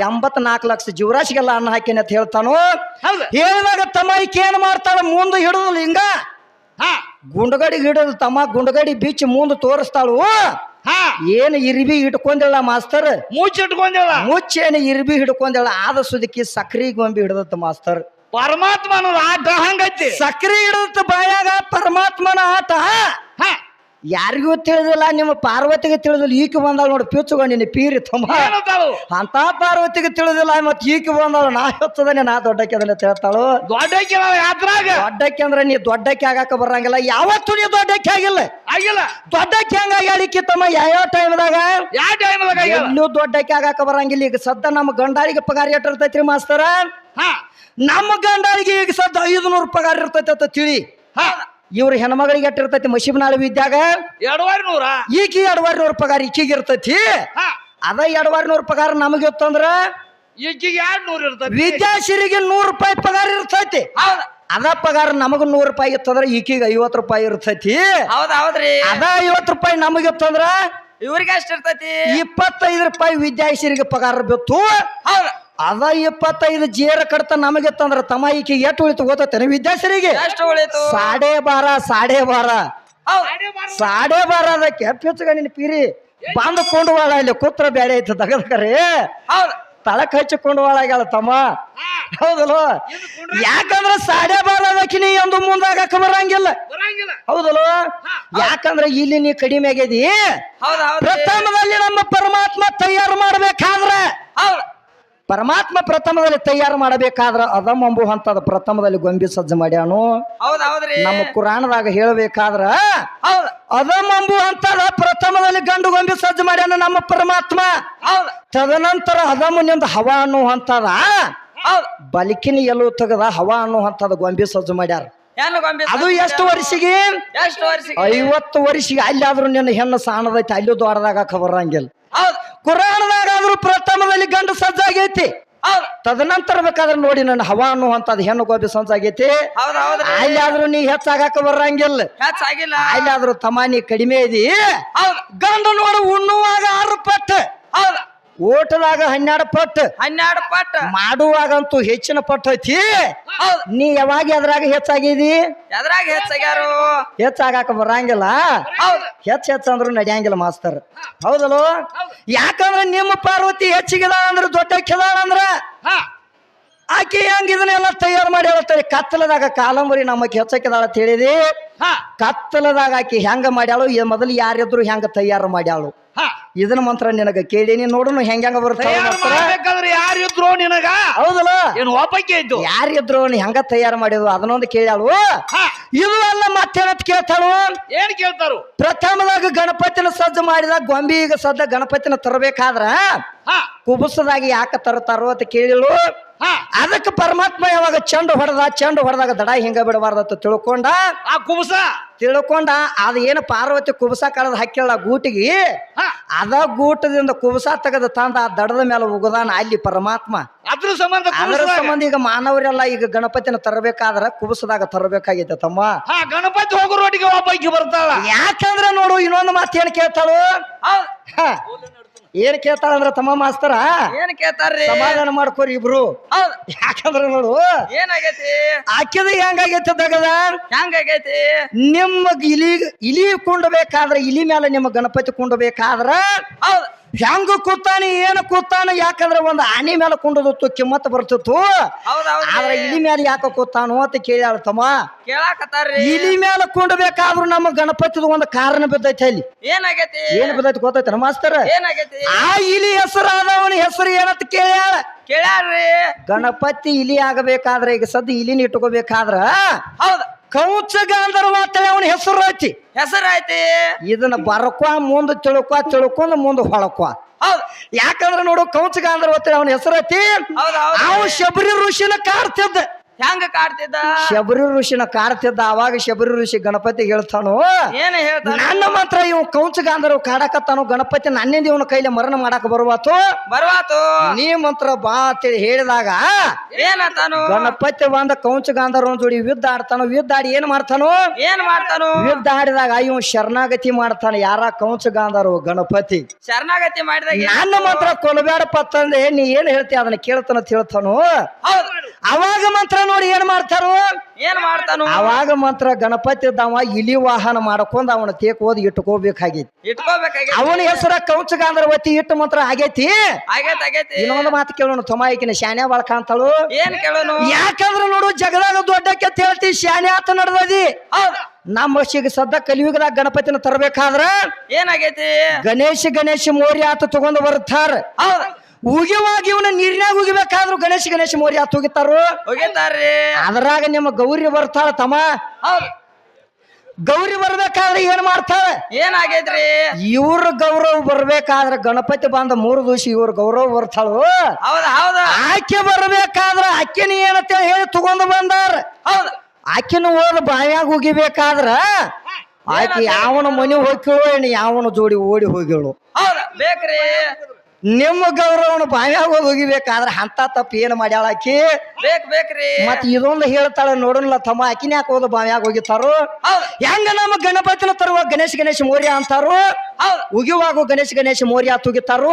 ಎಂಬತ್ನಾಲ್ಕು ಲಕ್ಷ ಜೀವರಾಶಿಗೆಲ್ಲ ಅನ್ನ ಹಾಕಿನ ಅಂತ ಹೇಳ್ತಾನು. ಹೌದ? ಹೇಳಿದಾಗ ತಮ್ಮ ಈಕೆ ಏನ್ ಮಾಡ್ತಾಳ? ಮುಂದೆ ಹಿಡಿದು ಹಿಂಗ ಹಾ. ಗುಂಡಗಡಿ ಹಿಡಿದು ತಮ್ಮ ಗುಂಡಗಡಿ ಬಿಚ್ಚಿ ಮುಂದೆ ತೋರಿಸ್ತಾಳು. ಹಾ. ಏನು ಇರ್ಬಿ ಇಟ್ಕೊಂದಿಲ್ಲ ಮಾಸ್ತರ್? ಮುಚ್ಚಿಟ್ಕೊಂಡಿಲ್ಲ ಮುಚ್ಚೇನು ಇರ್ಬಿ ಹಿಡ್ಕೊಂಡಿಲ್ಲ ಆದ ಸುದಕ್ಕಿ ಸಕ್ರಿ ಗೊಂಬಿ ಹಿಡಿದತ್ತ ಮಾಸ್ತರ್. ಪರಮಾತ್ಮ ಅನ್ನೋದು ಆಟ ಹಂಗೈತಿ. ಸಕ್ರಿ ಹಿಡಿದತ್ತ ಬಾಯಾಗ ಪರಮಾತ್ಮನ ಆಟ. ಹಾ. ಯಾರಿಗೂ ತಿಳಿದಿಲ್ಲ ನಿಮ್ಮ ಪಾರ್ವತಿಗೆ ತಿಳಿದಿಲ್ಲ ಈಕೆ ಬಂದಾಳ ನೋಡಿ ಪಿಚ್ಚುಗ ನಿನ್ನ ಪೀರಿ ತುಂಬಾ. ಅಂತ ಪಾರ್ವತಿಗೆ ತಿಳಿದಿಲ್ಲ ಮತ್ತೆ ಈಕೆ ಬಂದಾಳ ನಾ ಹೆಚ್ಚದೇ ನಾ ದೊಡ್ಡಕ್ಕೆ ಅದನ್ನ ಹೇಳ್ತಾಳು. ದೊಡ್ಡಕ್ಕೆ ದೊಡ್ಡಕ್ಕೆ ಅಂದ್ರೆ ನೀ ದೊಡ್ಡಕ್ಕೆ ಆಗಾಕ ಬರಂಗಿಲ್ಲ ಯಾವತ್ತೂ ನೀ ದೊಡ್ಡಕ್ಕೆ ಆಗಿಲ್ಲ. ಆಗಿಲ್ಲ. ದೊಡ್ಡಕ್ಕೆ ಹಂಗಾಗಿ ಹೇಳಿಕೆ ತಮ್ಮ ಯಾವ ಟೈಮ್ದಾಗ? ಯಾವ ಟೈಮ್ದಾಗ ಇನ್ನೂ ಎಲ್ಲೂ ದೊಡ್ಡಕ್ಕೆ ಆಗಾಕ ಬರಂಗಿಲ್ಲ ಈಗ ಸದ್ದ ನಮ್ಮ ಗಂಡಾರಿಗೆ ಪಗಾರ ಎಟ್ಟಿರ್ತೈತ್ರಿ ಮಾಸ್ತರ? ಹಾ. ನಮ್ಮ ಗಂಡಾರಿಗೆ ಈಗ ಸದ್ದ ಐದುನೂರು ಪಗಾರ ಇರ್ತೈತೆ ಅಂತ ತಿಳಿ. ಹಾ. ಇವ್ರ ಹೆಣ್ಮಗಳಿಗೆ ಎಟ್ಟಿರ್ತೈತಿ ಇರ್ತೈತಿ ಮಶಿಬನಾಳ ವಿದ್ಯಾಗ ಎರಡುವರೆ ನೂರ ಈಕಿ ಎರಡುವರೆ ನೂರು ಪಗಾರ ಈಕಿಗೆ ಇರ್ತೈತಿ. ಅದ ಎರಡುವರೆ ನೂರು ಪಗಾರ ನಮಗೆ ಇತ್ತಂದ್ರ ಈಕಿಗೆ ಎರಡ್ ನೂರ ಇರ್ತೈತಿ. ವಿದ್ಯಾಶ್ರೀಗೆ ನೂರು ರೂಪಾಯಿ ಪಗಾರ ಇರ್ತೈತಿ. ಹೌದ. ಅದ ಪಗಾರ ನಮಗ ನೂರು ರೂಪಾಯಿ ಇತ್ತಂದ್ರ ಈಕಿಗೆ ಐವತ್ತು ರೂಪಾಯಿ ಇರ್ತೈತಿ. ಹೌದ ಹೌದ್ರಿ. ಅದ ಐವತ್ತು ರೂಪಾಯಿ ನಮಗೆ ಇತ್ತಂದ್ರ ಇವ್ರಿಗೆ ಎಷ್ಟು ಇರ್ತೈತಿ? ಇಪ್ಪತ್ತೈದು ರೂಪಾಯಿ ವಿದ್ಯಾಶ್ರೀಗೆ ಪಗಾರ ಬಿತ್ತು. ಹೌದ. ಅದ ಇಪ್ಪತ್ತೈದು ಜೇರ ಕಡತ ನಮಗೆ ತಂದ್ರ ತಮ್ಮ ಈಕೆ ಎಷ್ಟು ಉಳಿತು ಓದತ್ತೇನೆ ವಿದ್ಯಾಸರಿಗೆ ಎಷ್ಟು ಉಳಿತು? ಸಾಡೆ ಬಾರ ಸಾಡೆ ಬಾರ. ಹೌದ್. ಸಾಡೆ ಬಾರ ಅದಕ್ಕೆ ಪಿಚ್ಚಗ ನಿನ್ನ ಪೀರಿ. ಬಂದು ಕೊಂಡು ಇಲ್ಲಿ ಕೂತ್ರ ಬ್ಯಾಳೆ ಐತೆ ತಗದ್ಕರೆ ತಳಕ ಹಚ್ಚಿಕೊಂಡು ವಾಳಾಗ್ಯಾಳ ತಮ್ಮ. ಹೌದಲ್ಲ? ಸಾಡೆ ಬಾರ ಯಾಕಂದ್ರ ಸಾಡೆ ಬಾರದಕಿನಿ ಎಂದು ಮುಂದಾಗಕ್ಕೆ ಬರಂಗಿಲ್ಲ. ಬರಂಗಿಲ್ಲ. ಹೌದಲ್ಲ? ಯಾಕಂದ್ರ ಇಲ್ಲಿ ನೀ ಕಡಿಮೆ ಆಗ್ಯದಿ. ಹೌದ್ ಹೌದ್. ಪ್ರಥಮದಲ್ಲಿ ನಮ್ಮ ಪರಮಾತ್ಮ ತಯಾರು ಮಾಡ್ಬೇಕಾದ್ರೆ ಹೌದ್. ಪರಮಾತ್ಮ ಪ್ರಥಮದಲ್ಲಿ ತಯಾರು ಮಾಡಬೇಕಾದ್ರ ಅದಮ್ ಅಂಬು ಅಂತದ ಪ್ರಥಮದಲ್ಲಿ ಗೊಂಬಿ ಸಜ್ಜು ಮಾಡ್ಯಾನು? ನಮ್ಮ ಕುರಾಣದಾಗ ಹೇಳಬೇಕಾದ್ರ ಅದಮ್ ಅಂಬು ಅಂತದ ಪ್ರಥಮದಲ್ಲಿ ಗಂಡು ಗೊಂಬಿ ಸಜ್ಜು ಮಾಡ್ಯಾನ ನಮ್ಮ ಪರಮಾತ್ಮ. ತದನಂತರ ಅದಮ್ಮನಿಂದ ಹವಾ ಅನ್ನೋ ಅಂತದ ಹೌದ್. ಬಲಿಕಿನ ಎಲ್ಲೂ ತೆಗದ ಹವಾ ಅನ್ನೋ ಅಂತದ ಗೊಂಬಿ ಸಜ್ಜು ಮಾಡ್ಯಾರ. ಅದು ಎಷ್ಟು ವರ್ಷಿಗೆ? ಐವತ್ತು ವರ್ಷಿಗೆ. ಅಲ್ಲಾದ್ರೂ ನಿನ್ನ ಹೆಣ್ಣು ಸಾಣದೈತೆ ಅಲ್ಲೂ ದೊಡ್ಡದಾಗ ಬರಂಗಿಲ್ಲ. ಹಂಗಿಲ್ಲ ಕುರಾಣದಾಗಾದ್ರೂ ಪ್ರಥಮದಲ್ಲಿ ಗಂಡು ಸಜ್ಜಾಗೈತಿ. ಹೌದ್. ತದನಂತರ ಬೇಕಾದ್ರೆ ನೋಡಿ ನನ್ನ ಹವಾ ಅನ್ನುವಂಥದ್ದು ಹೆಣ್ಣು ಗೋಬಿ ಸಜ್ಜಾಗೈತಿ. ಅಲ್ಲಿ ಆದ್ರೂ ನೀ ಹೆಚ್ಚಾಗಾಕ ಬರಂಗಿಲ್ಲ. ಹೆಚ್ಚಾಗಿಲ್ಲ. ಅಲ್ಲಾದ್ರೂ ತಮ್ಮ ನೀ ಕಡಿಮೆ ಇದಿ. ಗಂಡು ನೋಡು ಉಣ್ಣುವಾಗ ಆರು ಪಟ್ಟು ಹೌದ್. ಓಟದಾಗ ಹನ್ನೆರಡು ಪಟ್ಟು. ಹನ್ನೆರಡು ಪಟ್ ಮಾಡುವಾಗಂತೂ ಹೆಚ್ಚಿನ ಪಟ್ಟು ಐತಿ. ನೀ ಯಾವಾಗ ಎದ್ರಾಗ ಹೆಚ್ಚಾಗಿದಿ? ಎದ್ರಾಗ ಹೆಚ್ಚಾಗ್ಯಾರು? ಹೆಚ್ಚಾಗಾಕ ಬರಂಗಿಲ್ಲ. ಹೆಚ್ಚ ಹೆಚ್ಚು ಹೆಚ್ಚು ಅಂದ್ರು ನಡೆಯಂಗಿಲ್ಲ ಮಾಸ್ತರ್. ಹೌದಲ್ಲೋ? ಯಾಕಂದ್ರೆ ನಿಮ್ಮ ಪಾರ್ವತಿ ಹೆಚ್ಚಿಗಿದ ಅಂದ್ರೆ ದೊಡ್ಡ ಕಿದಾಳ ಅಂದ್ರ? ಆಕೆ ಹೆಂಗ್ ಇದನ್ನೆಲ್ಲ ತಯಾರು ಮಾಡಿ ಹೇಳ್ತಾರೆ ಕತ್ತಲದಾಗ ಕಾಲಂಬರಿ ನಮಗೆ ಹೆಚ್ಚಕಿದಾಳ ಅಂತ ಹೇಳಿದಿ. ಹಾ. ಕತ್ತಲದಾಗ ಆಕಿ ಹೆಂಗ ಮಾಡ್ಯಾಳು? ಮೊದಲು ಯಾರಿದ್ರು ಹೆಂಗ ತಯಾರು ಮಾಡ್ಯಾಳು? ಇದನ್ನ ಮಂತ್ರ ನಿನಗ ಕೇಳೀನಿ ನೋಡುನು ಹೆಂಗ್ ಹೆಂಗ ಬರುತ್ತೆ ಯಾರು ಇದ್ರು ನಿನಗ? ಹೌದಲ್ಲ? ಏನು ಒಬ್ಬಕ್ಕೆ ಇದ್ದು? ಯಾರಿದ್ರು ಹೆಂಗ ತಯಾರು ಮಾಡಿದ್ರು ಅದನ್ನೊಂದು ಕೇಳ್ಯಾಳು. ಇದು ಅಲ್ಲ ಮತ್ತೇನಂತ ಕೇಳ್ತಾಳು? ಏನ್ ಕೇಳ್ತಾರು? ಪ್ರಥಮದಾಗ ಗಣಪತಿನ ಸಜ್ಜು ಮಾಡಿದಾಗ ಈಗ ಸದ್ದ ಗಣಪತಿನ ತರಬೇಕಾದ್ರ ಕುಬುಸದಾಗಿ ಯಾಕೆ ತರ್ತಾರೋ ಅಂತ ಕೇಳಿಳು. ಅದಕ್ಕೆ ಪರಮಾತ್ಮ ಯಾವಾಗ ಚೆಂಡು ಹೊಡೆದ ಚೆಂಡು ಹೊಡೆದಾಗ ದಡ ಹಿಂಗ ಬಿಡಬಾರ್ದ ತಿಳ್ಕೊಂಡ ಆ ಕುಬಸ? ತಿಳ್ಕೊಂಡ ಅದು ಏನು ಪಾರ್ವತಿ ಕುಬಸ ಕಳೆದ ಹಾಕಿಳ ಗೂಟಿಗೆ? ಅದ ಗೂಟದಿಂದ ಕುಬಸ ತೆಗೆದು ತಂದ ಆ ದಡದ ಮೇಲೆ ಉಗದಾನ ಅಲ್ಲಿ ಪರಮಾತ್ಮ. ಅದ್ರ ಸಂಬಂಧ ಅದರ ಸಂಬಂಧ ಈಗ ಮಾನವರೆಲ್ಲ ಈಗ ಗಣಪತಿನ ತರಬೇಕಾದ್ರ ಕುಬಸದಾಗ ತರಬೇಕಾಗೈತೆ ತಮ್ಮ. ಗಣಪತಿ ಹೋಗೋ ರೋಟಿಗೆ ಬರ್ತಾಳ. ಯಾಕಂದ್ರೆ ನೋಡು ಇನ್ನೊಂದು ಮಾತು ಏನ್ ಕೇಳ್ತಾಳು? ಹೌದ್ ಕೇಳ್ತಾಳ ಅಂದ್ರ ತಮ್ಮ ಮಾಸ್ತರ? ಏನ್ ಕೇಳ್ತಾರ್ರಿ? ಸಮಾಧಾನ ಮಾಡ್ಕೋರಿ ಇಬ್ರು. ಹೌದ್. ಯಾಕಂದ್ರೆ ನೋಡು ಏನಾಗೈತಿ? ಆಕೆದ ಹೆಂಗಾಗೈತಿ ದಗದ? ಹೆಂಗಾಗೈತಿ? ನಿಮ್ಮ ಇಲಿ ಇಲಿ ಕುಂಡಬೇಕಾದ್ರ ಇಲಿ ಮೇಲೆ ನಿಮ್ಮ ಗಣಪತಿ ಕುಂಡಬೇಕಾದ್ರ ಹೌದ್. ಹೆಂಗ ಕೂತಾನೆ ಏನು ಕೂತಾನೆ ಯಾಕಂದ್ರೆ ಒಂದು ಆನೆ ಮೇಲೆ ಕುಂಡದಿತ್ತು ಕಿಮ್ಮತ್ ಬರ್ತಿತ್ತು. ಆದ್ರೆ ಇಲಿ ಮೇಲೆ ಯಾಕೆ ಕೂತಾನು ಅಂತ ಕೇಳ್ಯಾಳ ತಮ್ಮ. ಇಲಿ ಮೇಲೆ ಕುಂಡಬೇಕಾದ್ರು ನಮ್ಮ ಗಣಪತಿದ ಒಂದು ಕಾರಣ ಬಿದ್ದೈತೆ ಅಲ್ಲಿ. ಏನಾಗೈತಿ? ಏನ್ ಬಿದ್ದೈತಿ ಗೊತ್ತೈತೆ ನಮಸ್ತರ ಏನಾಗೈತಿ? ಆ ಇಲಿ ಹೆಸರಾದವನ ಹೆಸರು ಏನಂತ ಕೇಳ್ಯಾಳ? ಕೇಳ್ಯಾರ್ರಿ. ಗಣಪತಿ ಇಲಿ ಆಗಬೇಕಾದ್ರೆ ಈಗ ಸದ್ಯ ಇಲಿನ ಇಟ್ಕೋಬೇಕಾದ್ರ ಹೌದ್. ಕೌಚ ಗಾಂಧರ್ವ ಅಂತೇಳಿ ಅವನ ಹೆಸರು ಐತಿ. ಹೆಸರಾಯ್ತಿ ಇದನ್ನ ಬರಕ್ವ ಮುಂದ ತಿಳ್ಕೊ ತಿಳ್ಕೊಂಡ್ ಮುಂದ ಹೊಳಕ್ವ ಹೌದ್. ಯಾಕಂದ್ರ ನೋಡು ಕೌಚ ಗಾಂಧರ್ವ ಅಂತೇಳಿ ಅವನ ಹೆಸರು ಐತಿ. ಹೌದ್ ಹೌದ್. ಅವ ಶಬರಿ ಋಷಿನ ಕಾಡ್ತಿದ್ದ. ಹೆಂಗ ಕಾಡ್ತಿದ್ದ? ಶಬರಿ ಋಷಿನ ಕಾಡ್ತಿದ್ದ ಅವಾಗ ಶಬರಿ ಋಷಿ ಗಣಪತಿ ಹೇಳ್ತಾನೋ ಏನ್ ಹೇಳ್ತಾನ? ನನ್ನ ಮಾತ್ರ ಇವ್ ಕೌಂಚ ಗಾಂಧರ್ವ ಕಾಡಕತ್ತಾನು ಗಣಪತಿ ನನ್ನಿಂದ ಇವನ ಕೈಲಿ ಮರಣ ಮಾಡಾಕ ಬರುವಾತು? ಬರ್ವಾತು? ನೀ ಮಂತ್ರ ಬಾ ಅಂತೇಳಿ ಹೇಳಿದಾಗ ಏನಂತಾನು ಗಣಪತಿ ಬಂದ ಕೌಂಚ ಗಾಂಧರ್ವನ ಜೋಡಿ ಯುದ್ಧ ಆಡ್ತಾನು ಯುದ್ಧ ಆಡಿ ಏನ್ ಮಾಡ್ತಾನೋ? ಏನ್ ಮಾಡ್ತಾನೋ? ಯುದ್ಧ ಆಡಿದಾಗ ಇವ್ ಶರಣಾಗತಿ ಮಾಡ್ತಾನ ಯಾರ ಕೌಂಚ ಗಾಂಧರ್ವ ಗಣಪತಿ? ಶರಣಾಗತಿ ಮಾಡಿದಾಗ ನನ್ನ ಮಾತ್ರ ಕೊಲಬೇಡಪ್ಪ ತಂದೆ ನೀ ಏನ್ ಹೇಳ್ತಿ ಅದನ್ನ ಕೇಳ್ತಾನ ಹೌದು ಹೌದ್. ಅವಾಗ ಮಂತ್ರ ನೋಡಿ ಏನ್ ಮಾಡ್ತಾರು? ಏನ್ ಮಾಡ್ತಾನು? ಅವಾಗ ಮಂತ್ರ ಗಣಪತಿ ದಾವ ಇಲಿ ವಾಹನ ಮಾಡ್ಕೊಂಡ್ ಅವನ ತೇಕ್ ಓದಿ ಇಟ್ಕೋಬೇಕಾಗಿತ್ತು ಇಟ್ಕೋಬೇಕಾಗಿ ಅವನ ಹೆಸರ ಕೌಂಚ ಗಾಂಧರ್ವತಿ ಇಟ್ಟು ಮಂತ್ರ ಆಗೈತಿ? ಆಗೈತಿ ಆಗೈತಿ. ಇನ್ನೊಂದು ಮಾತು ಕೇಳೋಣ ತೊಮಾಯಿಕಿನ ಶಾನೆ ಬಾಳ ಕಾಣ್ತಾಳು ಏನ್ ಕೇಳೋನು? ಯಾಕಂದ್ರೆ ನೋಡು ಜಗದಾಗ ದೊಡ್ಡಕ್ಕೆ ಹೇಳ್ತಿ ಶಾನೆ ಆತ ನಡೆದಿ ನಮ್ಮ ಶಿಗ ಸದ್ದ ಕಲಿಯುಗದಾಗ ಗಣಪತಿನ ತರಬೇಕಾದ್ರ ಏನಾಗೈತಿ? ಗಣೇಶ ಗಣೇಶ ಮೋರಿ ಆತ ತಗೊಂಡು ಬರ್ತಾರ. ಹೌದ್. ಉಗಿವಾಗ ಇವನ ನೀರಿನಾಗ ಉಗಿಬೇಕಾದ್ರು ಗಣೇಶ ಗಣೇಶ ಮೋರಿ ಆತ ಉಗಿತಾರು ಅದರಾಗ ಅದ್ರಾಗ ನಿಮ್ಮ ಗೌರಿ ಬರ್ತಾಳ ತಮ್ಮ. ಗೌರಿ ಬರ್ಬೇಕಾದ್ರೆ ಏನ್ ಮಾಡ್ತಾಳ? ಏನಾಗೈತ್ರಿ? ಇವ್ರ ಗೌರವ ಬರ್ಬೇಕಾದ್ರೆ ಗಣಪತಿ ಬಂದ ಮೂರು ದಿವಸ ಇವ್ರ ಗೌರವ ಬರ್ತಾಳು. ಹೌದ ಹೌದ. ಆಕೆ ಬರ್ಬೇಕಾದ್ರ ಆಕೆನ ಏನಂತ ಹೇಳಿ ತಗೊಂಡು ಬಂದಾರ. ಹೌದು. ಆಕಿನ ಓದ್ ಬಾಯಾಗ ಉಗಿಬೇಕಾದ್ರ ಆಕೆ ಯಾವನ ಮನೆ ಹೋಗ್ಯಳು ಏನು ಯಾವನ ಜೋಡಿ ಓಡಿ ಹೋಗಿಳು ಹೌದ ಬೇಕ್ರಿ. ನಿಮ್ಮ ಗೌರವನ ಬಾಯಾಗ ಹೋಗಿಬೇಕಾದ್ರೆ ಅಂತ ತಪ್ಪು ಏನು ಮಾಡ್ಯಾಳ ಆಕಿ? ಬೇಕ್ ಬೇಕ್ರಿ ಮತ್ ಇದೊಂದು ಹೇಳ್ತಾಳ ನೋಡೋಣ ತಮ್ಮ ಆಕಿನ ಯಾಕೆ ಹೋದ ಬಾಯಾಗ ಹೋಗಿತಾರು ಹೌದ್. ಹೆಂಗ ನಮ್ಮ ಗಣಪತಿನ ತರುವ ಗಣೇಶ ಗಣೇಶ ಮೌರ್ಯ ಅಂತಾರು? ಉಗಿವಾಗ ಗಣೇಶ ಗಣೇಶ ಮೌರ್ಯ ತುಗಿತಾರು?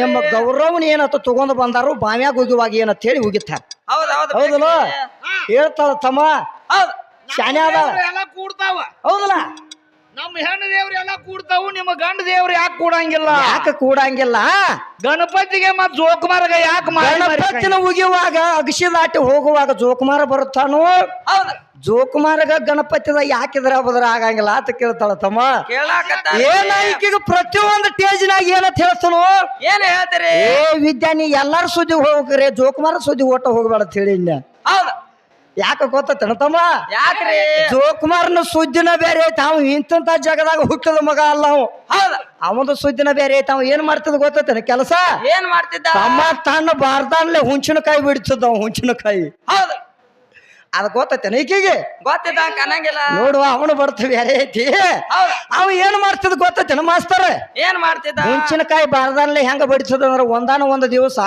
ನಿಮ್ಮ ಗೌರವನ ಏನತ್ತ ತಗೊಂಡು ಬಂದಾರು ಬಾವ್ಯಾಗ ಉಗಿವಾಗ ಏನಂತ ಹೇಳಿ ಉಗಿತಾರ ಹೌದ್ ಹೌದ್ ಹೌದಲ್ಲ. ಹೇಳ್ತಾಳ ತಮ್ಮ. ಶಾನ್ಯಾದ. ಹೌದಲ್ಲ? ನಮ್ಮ ಹೆಣ್ಣು ದೇವ್ರ ಎಲ್ಲ ಕೂಡ್ತಾವು ನಿಮ್ಮ ಗಂಡ ದೇವ್ರು ಯಾಕೆ ಕೂಡಂಗಿಲ್ಲ? ಯಾಕೆ ಕೂಡಂಗಿಲ್ಲ? ಗಣಪತಿಗೆ ಮತ್ ಜೋಕುಮಾರ್ಗ ಯಾಕೆ ಗಣಪತಿನ ಉಗಿಯುವಾಗ ಅಗಸಿ ದಾಟಿ ಹೋಗುವಾಗ ಜೋಕುಮಾರ ಬರುತ್ತಾನೋ? ಜೋಕುಮಾರಗ ಗಣಪತಿದ ಯಾಕಿದ್ರ ಬದ್ರ ಆಗಂಗಿಲ್ಲ ಅಂತ ಕೇಳ್ತಾಳ ತಮ್ಮ. ಏನ ಈಕಿಗ ಪ್ರತಿಯೊಂದು ಟೇಜ್ನಾಗ ಏನಂತ ಹೇಳ್ತಾನೋ? ಏನ್ ಹೇಳ್ತೀರಿ? ಏ ವಿದ್ಯಾ ನೀ ಎಲ್ಲಾರು ಸುದ್ದಿ ಹೋಗ್ರಿ ಜೋಕುಮಾರ ಸುದ್ದಿ ಓಟ ಹೋಗ್ಬೇಡ ಅಂತ ಹೇಳಿ ಹೌದ. ಯಾಕ ಗೊತ್ತ ತಮ್ಮ ಯಾಕ್ರಿ? ಜೋಕುಮಾರ್ನ ಸುದ್ದಿನ ಬೇರೆ ಐತಿ ಅವ್ ಇಂತ ಜಗದಾಗ ಹುಟ್ಟದ ಮಗ ಅಲ್ಲ ಅವ್. ಅವನ ಸುದ್ದಿನ ಬೇರೆ ಐತಿ ಅವ್ ಏನ್ ಮಾಡ್ತದ ಗೊತ್ತ ಕೆಲಸ? ಏನ್ ಮಾಡ್ತಿದ್ದ? ತಮ್ಮ ತನ್ನ ಬಾರ್ದಾನ್ಲೆ ಹುಂಚಿನಕಾಯಿ ಬಿಡ್ತದ ಅವ್ ಹುಂಚಿನಕಾಯಿ. ಹೌದ. ಅದ ಗೊತ್ತೈತೆ ಈಕಿಗೆ ಗೊತ್ತಿದ್ದ ಕನಂಗಿಲ್ಲ ನೋಡುವ ಅವನು ಬರ್ತೀವಿ ಯಾರೇ ಐತಿ. ಹೌದ. ಅವ ಏನ್ ಮಾಡ್ತಿದ್ ಗೊತ್ತೈತೆ ಮಾಸ್ತರ? ಏನ್ ಮಾಡ್ತಿದ್ದ? ಹುಂಚಿನಕಾಯಿ ಬಾರದಲ್ಲಿ ಹೆಂಗ ಬಡಿಸದ ಅಂದ್ರ ಒಂದಾನ ಒಂದು ದಿವಸ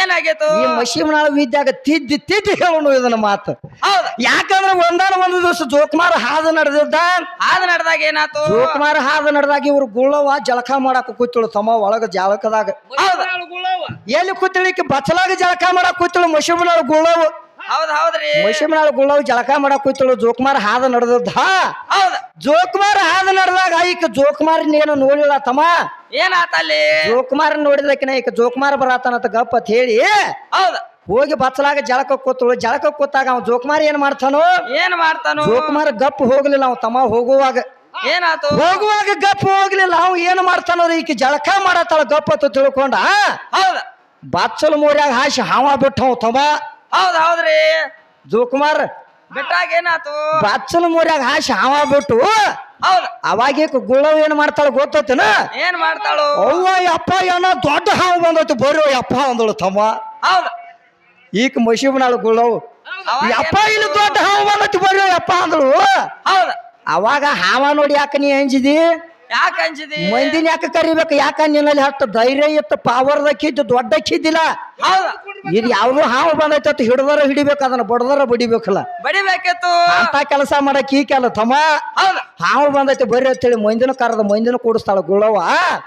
ಏನಾಗೈತು? ಈ ಮಶೀಮನಾಳ ವಿದ್ಯಾಗ ತಿದ್ದಿ ತಿದ್ದಿ ಹೇಳೋಣ ಇದನ್ನ ಮಾತು. ಹೌದು. ಯಾಕಂದ್ರ ಒಂದಾನ ಒಂದು ದಿವಸ ಜೋಕುಮಾರ್ ಹಾದು ನಡೆದಿದ್ದ? ಹಾದು ನಡೆದಾಗ ಏನಾತು? ಜೋಕುಮಾರ್ ಹಾದು ನಡೆದಾಗ ಇವ್ರು ಗುಳ್ಳವ ಜಳಕ ಮಾಡಾಕ ಕೂತಿಳು ತಮ್ಮ ಒಳಗ ಜಳಕದಾಗ ಹೌದ. ಎಲ್ಲಿ ಕೂತಿಳಿಕೆ ಬಚ್ಚಲಾಗ ಜಳಕ ಮಾಡಾಕ ಕೂತಿಳು ಮಶೀಮನಾಳ ಗುಳ್ಳವು ಹೌದ್ ಹೌದ್ರಿ. ಗುಳ್ಳವು ಜಳಕ ಮಾಡಕ್ ಕೂತಳು ಜೋಕುಮಾರ್ ಹಾದ ನಡೆದಿದ್ದ ಹೌದ. ಜೋಕುಮಾರ ಹಾದು ನಡೆದಾಗ ಈಕ ಜೋಕುಮಾರ್ ಏನು ನೋಡಿಲ್ಲ ತಮ್ಮ. ಏನಾತ ಅಲ್ಲಿ ಜೋಕುಮಾರ ನೋಡಿದಕಿನ ಈಕ ಜೋಕುಮಾರ ಬರತಾನಂತ ಗಪ್ಪ ಅಂತ ಹೇಳಿ. ಹೌದ. ಹೋಗಿ ಬಚ್ಚಲಾಗ ಜಳಕ ಕೂತಳು ಜಳಕ ಕೂತಾಗ ಅವ ಜೋಕುಮಾರ್ ಏನ್ ಮಾಡ್ತಾನೋ? ಏನ್ ಮಾಡ್ತಾನು? ಜೋಕುಮಾರ ಗಪ್ ಹೋಗ್ಲಿಲ್ಲ ಅವ್ ತಮ್ಮ ಹೋಗುವಾಗ. ಏನಾತು? ಹೋಗುವಾಗ ಗಪ್ ಹೋಗ್ಲಿಲ್ಲ ಅವ್ ಏನ್ ಮಾಡ್ತಾನೋ ಈಕೆ ಜಳಕ ಮಾಡತ್ತಾಳ ಗಪ್ಪ ಅಂತ ತಿಳ್ಕೊಂಡ. ಹೌದ. ಬಚ್ಚಲು ಮೂರ್ಯಾಗ ಹಾಸಿ ಹಾವ ಬಿಟ್ಟವ ತಮ್ಮ. ಹೌದ್ ಹೌದ್ರಿ. ಜೋಕುಮಾರ್ ಬಿಟ್ಟಾಗ ಏನಾತು? ಬಚ್ಚಲ ಮೂರ್ಯಾಗ ಹಾವ ಬಿಟ್ಟು ಹೌದ್. ಅವಾಗ ಗುಳ ಗುಳ್ಳವ್ ಏನ್ ಮಾಡ್ತಾಳ ಗೊತ್ತೈತನ? ಏನ್ ಮಾಡ್ತಾಳು? ಅವ್ವ ಯಪ್ಪ ಏನೋ ದೊಡ್ಡ ಹಾವು ಬಂದೈತಿ ಬರ್ರಿ ಅಪ್ಪ ಅಂದಳು ತಮ್ಮ. ಹೌದ. ಈಕ ಮಶೀಬನಾಳು ಗುಳ್ಳವು ಅಪ್ಪ ಇಲ್ಲಿ ದೊಡ್ಡ ಹಾವು ಬಂದೈತಿ ಬರ್ರಿ ಅಪ್ಪ ಅಂದಳು. ಹೌದ. ಅವಾಗ ಹಾವ ನೋಡಿ ಯಾಕ ನೀ ಅಂಜಿದಿ? ಯಾಕ ಅಂಜಿದಿ? ಮಂದಿನ ಯಾಕೆ ಕರಿಬೇಕು? ಯಾಕ ನಿನ್ನಲ್ಲಿ ಹತ್ತು ಧೈರ್ಯ ಇತ್ತು ಪಾವರ್ದ ಕಿದ್ದು ದೊಡ್ಡ ಕಿದ್ದಿಲ್ಲ ಇದು ಯಾವ್ದು ಹಾವು ಬಂದೈತೆ ಅಂತ ಹಿಡ್ದಾರ ಹಿಡಿಬೇಕು ಅದನ್ನ ಬಡದಾರ ಬಡಿಬೇಕಲ್ಲ. ಬಡಿಬೇಕಿತ್ತು. ಅಂತ ಕೆಲಸ ಮಾಡಕ್ ಈ ಕೆಲ ತಮ್ಮ. ಹಾವು ಬಂದೈತೆ ಬರ್ರಿ ಅಂತೇಳಿ ಮಂದಿನ ಕರದ ಮಂದಿನ ಕೂಡಿಸ್ತಾಳ ಗುಳವ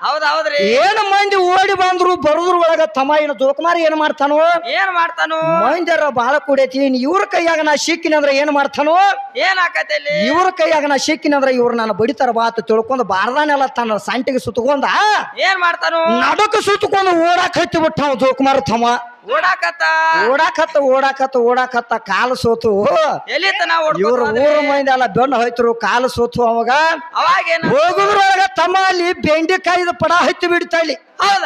ಹೌದ್ ಹೌದ್ರಿ. ಏನು ಮಂದಿ ಓಡಿ ಬಂದ್ರು ಬರುದ್ರ ಒಳಗ ತಮ್ಮ ಏನು ಜೋಕುಮಾರಿ ಏನ್ ಮಾಡ್ತಾನೋ? ಏನ್ ಮಾಡ್ತಾನೋ? ಮಂದಿರ ಬಾಳ ಕೂಡೈತಿ. ಇವ್ರ ಕೈಯಾಗ ನಾ ಸಿಕ್ಕಿನ ಅಂದ್ರೆ ಏನ್ ಮಾಡ್ತಾನೋ? ಏನ್ ಆಕತಿ ಇವ್ರ ಕೈಯಾಗ ನಾ ಸಿಕ್ಕಿನ ಅಂದ್ರೆ ಇವ್ರು ನಾನು ಬಡಿತಾರ ಬಾತು ತಿಳ್ಕೊಂಡು ಬಾರ್ದಾನೆಲ್ಲ ತನ್ನ ಸಂಟಿಗೆ ಸುತ್ತಕೊಂಡ ಏನ್ ಮಾಡ್ತಾನು? ನಡಕ ಸುತ್ತಕೊಂಡು ಓಡಾಕ್ ಹತ್ತಿ ಬಿಟ್ಟ ಅವ ಜೋಕುಮಾರ ತಮ್ಮ. ಓಡಾಕತ್ತ? ಓಡಾಕತ್ತ ಓಡಾಕತ್ತ ಓಡಾಕತ್ತ ಕಾಲು ಸೋತು. ಎಲ್ಲಿ ತನ ಇವ್ರ ಊರ ಮಂದಿ ಎಲ್ಲ ಬೆನ್ನು ಹೋಯ್ತರು ಕಾಲು ಸೋತು ಅವಾಗ. ಅವಾಗ ಏನ ಹೋಗುದ್ರೊಳಗ ತಮ್ಮ ಅಲ್ಲಿ ಬೆಂಡೆಕಾಯಿದ ಪಡ ಹತ್ತಿ ಬಿಡ್ತಾಳಿ. ಹೌದ?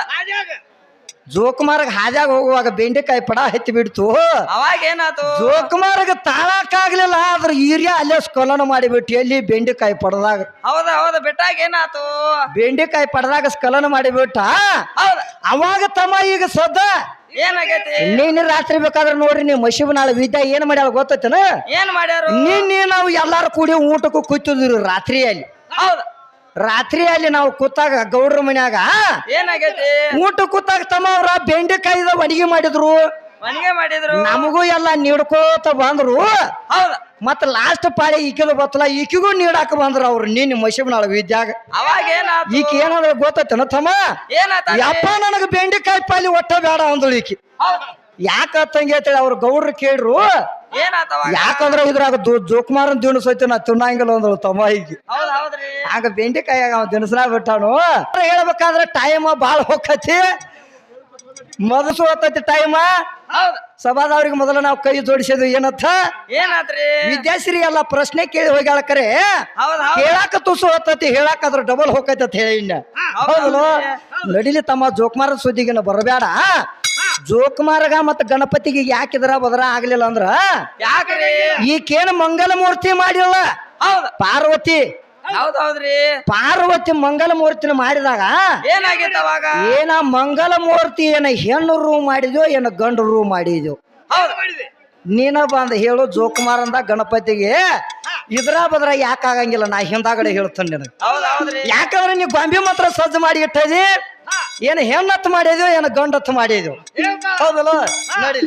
ಜೋಕುಮಾರ್ಗ ಹಾಜಾಗ ಹೋಗುವಾಗ ಬೆಂಡೆಕಾಯಿ ಪಡ ಹತ್ತಿ ಬಿಡ್ತು. ಅವಾಗ ಏನಾತು ಜೋಕುಮಾರ್ಗ ತಾಳಕ್ಕಾಗ್ಲಿಲ್ಲ ಆದ್ರ ಈರ್ಯ ಅಲ್ಲೇ ಸ್ಕಲನ ಮಾಡಿಬಿಟ್ಟು ಎಲ್ಲಿ ಬೆಂಡೆಕಾಯಿ ಪಡದಾಗ ಹೌದ ಹೌದ ಬಿಟ್ಟಾಗ ಏನಾತು ಬೆಂಡೆಕಾಯಿ ಪಡದಾಗ ಸ್ಕಲನ ಮಾಡಿಬಿಟ್ಟ ಅವಾಗ ತಮ್ಮ ಈಗ ಸದ್ದ ಏನಾಗೈತಿ? ನಿನ್ನೆ ರಾತ್ರಿ ಬೇಕಾದ್ರೆ ನೋಡ್ರಿ ನೀವು ಮಶಿಬ್ ನಾಳೆ ವಿದ್ಯಾ ಏನ್ ಮಾಡ್ಯಾಳ ಗೊತ್ತೈತನ? ಏನ್ ಮಾಡ್ಯಾರ? ನಿನ್ನೆ ನಾವು ಎಲ್ಲಾರು ಕೂಡಿ ಊಟಕ್ಕೂ ಕೂತಿದ್ರು ರಾತ್ರಿಯಲ್ಲಿ. ಹೌದ. ರಾತ್ರಿಯಲ್ಲಿ ನಾವು ಕೂತಾಗ ಗೌಡ್ರ ಮನ್ಯಾಗ ಏನಾಗೈತಿ? ಊಟ ಕೂತಾಗ ತಮ್ಮ ಅವ್ರ ಬೆಂಡೆಕಾಯಿದ ಅಡಿಗೆ ಮಾಡಿದ್ರು. ಮನೆಗೆ ಮಾಡಿದ್ರು. ನಮಗೂ ಎಲ್ಲ ನೀಡ್ಕೋತ ಬಂದ್ರು. ಹೌದ. ಮತ್ತ ಲಾಸ್ಟ್ ಪಾಳಿ ಈಕಿದು ಬತ್ತಲ ಈಕಿಗೂ ನೀಡಾಕ ಬಂದ್ರು ಅವ್ರು ನಿನ್ನ ಮಶಿಬ್ನಾಳ ವಿದ್ಯಾಗ. ಅವಾಗ ಏನಾತ? ಈಕಿ ಏನಂದ್ರೆ ಗೊತ್ತೈತೇನ ತಮ್ಮ? ಏನಾತ ಯಪ್ಪ ನನಗ ಬೆಂಡೆಕಾಯಿ ಪಾಲಿ ಒಟ್ಟ ಬೇಡ ಅಂದಳು ಈಕಿ. ಯಾಕ ತಂಗಿ ಅಂತೇಳಿ ಅವ್ರ ಗೌಡ್ರು ಕೇಳ್ರು ಯಾಕಂದ್ರ ಇದ್ರಾಗ ಜೋಕುಮಾರನ್ ದಿನಸೈತಿ ನಾ ತಿನ್ನಂಗಿಲ್ಲ ಅಂದ್ರೆ ತಮ್ಮ ಈಗ ಆಗ ಬೆಂಡೆಕಾಯಾಗ ಅವ ದಿನಸನ ಬಿಟ್ಟಾನು. ಹೇಳ್ಬೇಕಾದ್ರೆ ಟೈಮ್ ಬಾಳ ಹೋಗತಿ ಮೊದಲು ಹೋಗ್ತೈತಿ ಟೈಮ್ ಸಭಾದವ್ರಿಗೆ ಮೊದಲು ನಾವು ಕೈ ಜೋಡಿಸಿದ್ವಿ ಏನತ್ತ ಏನಾದ್ರಿ ವಿದ್ಯಾಶ್ರೀ ಎಲ್ಲ ಪ್ರಶ್ನೆ ಕೇಳಿ ಹೋಗ್ಯಾಳ ಕರೆ. ಹೇಳಾಕ ತುಸು ಹೋಗ್ತೈತಿ ಹೇಳಾಕ ಅದ್ರ ಡಬಲ್ ಹೋಗೈತತ್ ಹೇಳಿ ಇನ್ನ. ಹೌದಲ್ಲ ನಡಿಲಿ ತಮ್ಮ ಜೋಕುಮಾರ ಸುದ್ದಿಗಿನ ಬರಬೇಡ. ಜೋಕುಮಾರಗ ಮತ್ತ ಗಣಪತಿಗೆ ಯಾಕಿದ್ರ ಬದ್ರ ಆಗ್ಲಿಲ್ಲ ಅಂದ್ರ ಯಾಕ್ರಿ? ಈಕೇನು ಮಂಗಲ ಮೂರ್ತಿ ಮಾಡಿಲ್ಲ. ಹೌದ. ಪಾರ್ವತಿ. ಹೌದೌದ್ರಿ. ಪಾರ್ವತಿ ಮಂಗಲ ಮೂರ್ತಿನ ಮಾಡಿದಾಗ ಏನಾಗಿತ್ತು ಅವಾಗ? ಏನ ಮಂಗಲ ಮೂರ್ತಿ ಏನ ಹೆಣ್ಣು ರೂ ಮಾಡಿದ್ಯೋ ಏನ ಗಂಡು ರೂ ಮಾಡಿದ್ಯೋ? ಹೌದ್ ನೀನ ಬಂದ ಹೇಳು ಜೋಕುಮಾರ್ ಅಂದ ಗಣಪತಿಗೆ. ಇದ್ರ ಬದ್ರ ಯಾಕಾಗಂಗಿಲ್ಲ ನಾ ಹಿಂದಾಗಡೆ ಹೇಳ್ತೇನೆ ನಿನಗೆ. ಯಾಕಂದ್ರೆ ನೀ ಗೊಂಬೆ ಮಾತ್ರ ಸಜ್ಜು ಮಾಡಿ ಇಟ್ಟದಿ? ಏನು ಹೆಣ್ಣತ್ ಮಾಡಿದ್ಯೋ ಏನು ಗಂಡತ್ತು ಮಾಡಿದ್ಯೋ? ಹೌದಲ್ಲ? ನಡಿ.